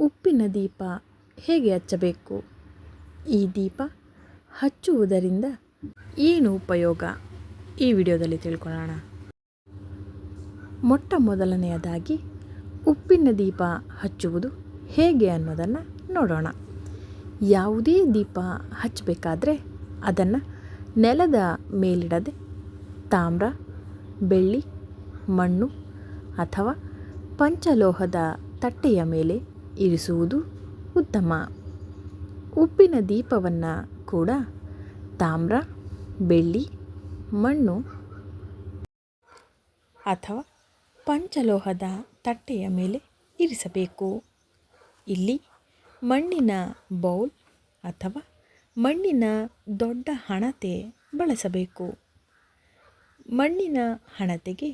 ಉಪ್ಪಿನ ದೀಪ ಹೇಗೆ ಹಚ್ಚಬೇಕು? ಈ ದೀಪ ಹಚ್ಚುವುದರಿಂದ ಏನು ಉಪಯೋಗ? ಈ ವಿಡಿಯೋದಲ್ಲಿ ತಿಳ್ಕೊಳ್ಳೋಣ. ಮೊಟ್ಟ ಮೊದಲನೆಯದಾಗಿ ಉಪ್ಪಿನ ದೀಪ ಹಚ್ಚುವುದು ಹೇಗೆ ಅನ್ನೋದನ್ನು ನೋಡೋಣ. ಯಾವುದೇ ದೀಪ ಹಚ್ಚಬೇಕಾದ್ರೆ ಅದನ್ನು ನೆಲದ ಮೇಲಿಡದೆ ತಾಮ್ರ, ಬೆಳ್ಳಿ, ಮಣ್ಣು ಅಥವಾ ಪಂಚಲೋಹದ ತಟ್ಟೆಯ ಮೇಲೆ ಇರಿಸುವುದು ಉತ್ತಮ. ಉಪ್ಪಿನ ದೀಪವನ್ನು ಕೂಡ ತಾಮ್ರ, ಬೆಳ್ಳಿ, ಮಣ್ಣು ಅಥವಾ ಪಂಚಲೋಹದ ತಟ್ಟೆಯ ಮೇಲೆ ಇರಿಸಬೇಕು. ಇಲ್ಲಿ ಮಣ್ಣಿನ ಬೌಲ್ ಅಥವಾ ಮಣ್ಣಿನ ದೊಡ್ಡ ಹಣತೆ ಬಳಸಬೇಕು. ಮಣ್ಣಿನ ಹಣತೆಗೆ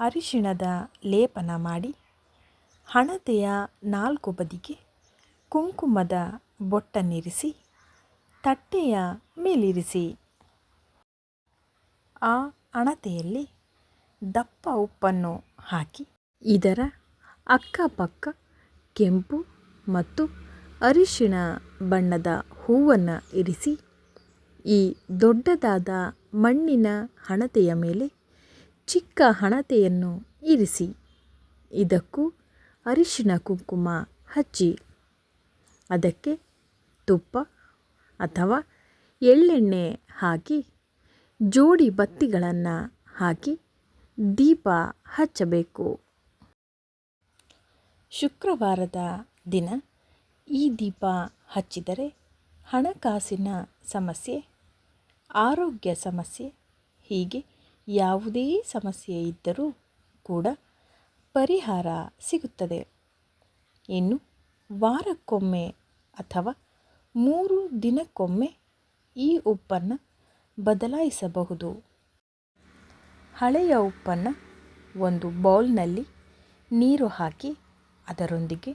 ಅರಿಶಿಣದ ಲೇಪನ ಮಾಡಿ ಹಣತೆಯ ನಾಲ್ಕು ಬದಿಗೆ ಕುಂಕುಮದ ಬೊಟ್ಟನ್ನಿರಿಸಿ ತಟ್ಟೆಯ ಮೇಲಿರಿಸಿ. ಆ ಹಣತೆಯಲ್ಲಿ ದಪ್ಪ ಉಪ್ಪನ್ನು ಹಾಕಿ, ಇದರ ಅಕ್ಕಪಕ್ಕ ಕೆಂಪು ಮತ್ತು ಅರಿಶಿಣ ಬಣ್ಣದ ಹೂವನ್ನು ಇರಿಸಿ, ಈ ದೊಡ್ಡದಾದ ಮಣ್ಣಿನ ಹಣತೆಯ ಮೇಲೆ ಚಿಕ್ಕ ಹಣತೆಯನ್ನು ಇರಿಸಿ. ಇದಕ್ಕೂ ಅರಿಶಿಣ ಕುಂಕುಮ ಹಚ್ಚಿ. ಅದಕ್ಕೆ ತುಪ್ಪ ಅಥವಾ ಎಳ್ಳೆಣ್ಣೆ ಹಾಕಿ. ಜೋಡಿ ಬತ್ತಿಗಳನ್ನು ಹಾಕಿ ದೀಪ ಹಚ್ಚಬೇಕು. ಶುಕ್ರವಾರದ ದಿನ ಈ ದೀಪ ಹಚ್ಚಿದರೆ ಹಣಕಾಸಿನ ಸಮಸ್ಯೆ, ಆರೋಗ್ಯ ಸಮಸ್ಯೆ, ಹೀಗೆ ಯಾವುದೇ ಸಮಸ್ಯೆ ಇದ್ದರೂ ಕೂಡ ಪರಿಹಾರ ಸಿಗುತ್ತದೆ. ಇನ್ನು ವಾರಕ್ಕೊಮ್ಮೆ ಅಥವಾ ಮೂರು ದಿನಕ್ಕೊಮ್ಮೆ ಈ ಉಪ್ಪನ್ನು ಬದಲಾಯಿಸಬಹುದು. ಹಳೆಯ ಉಪ್ಪನ್ನು ಒಂದು ಬೌಲ್ನಲ್ಲಿ ನೀರು ಹಾಕಿ ಅದರೊಂದಿಗೆ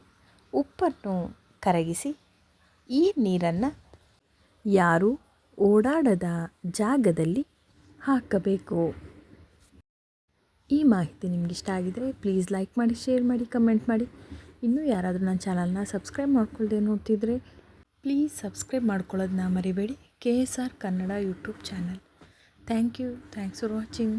ಉಪ್ಪನ್ನು ಕರಗಿಸಿ ಈ ನೀರನ್ನು ಯಾರೂ ಓಡಾಡದ ಜಾಗದಲ್ಲಿ ಹಾಕಬೇಕು. ಈ ಮಾಹಿತಿ ನಿಮ್ಗೆ ಇಷ್ಟ ಆಗಿದ್ರೆ ಪ್ಲೀಸ್ ಲೈಕ್ ಮಾಡಿ ಶೇರ್ ಮಾಡಿ ಕಮೆಂಟ್ ಮಾಡಿ. ಇನ್ನೂ ಯಾರಾದರೂ ನನ್ನ ಚಾನಲ್ನ ಸಬ್ಸ್ಕ್ರೈಬ್ ಮಾಡ್ಕೊಳ್ಳದೆ ನೋಡ್ತಿದ್ರೆ ಪ್ಲೀಸ್ ಸಬ್ಸ್ಕ್ರೈಬ್ ಮಾಡ್ಕೊಳ್ಳೋದನ್ನ ಮರಿಬೇಡಿ. K S R Kannada YouTube channel thank you thanks for watching